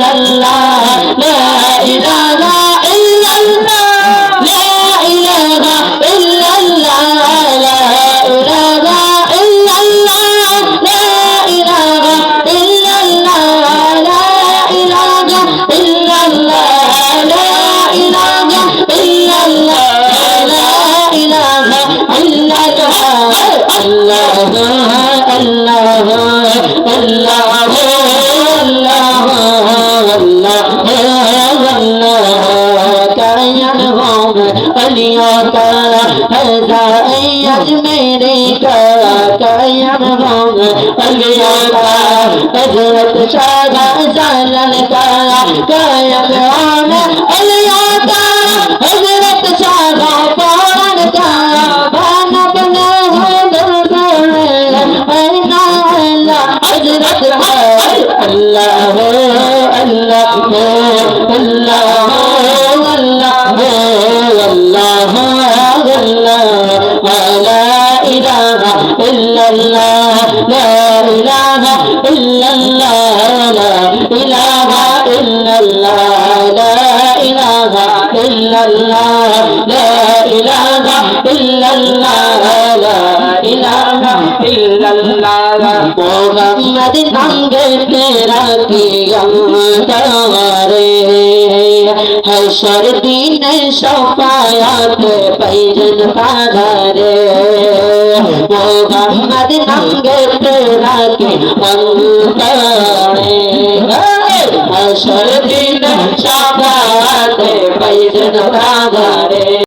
illallah la ilaha illallah la ilaha illallah la ilaha illallah la ilaha illallah la ilaha illallah la ilaha illallah la ilaha illallah Allah Allah अलियों का अजाइयत मेरे का कायम होगा अलियों का हजरत शादा जालन का कायम होगा अलियों का हजरत शादा पारन का बानब न हो दर्द ऐना अल्लाह हजरत अल्लाह अल्लाह अल्लाह illallah la ilaha illallah la ilaha illallah la ilaha illallah la ilaha illallah la ilaha illallah মোহাম্মদের সঙ্গে তেরা কিয়াম তারে হাসর দিনে সফায়াত পাইজন পাধারে নদী সঙ্গে তোরাকে মন্তরে হ্যাঁ, আসর দিন সাবাতে পাইজন রাধা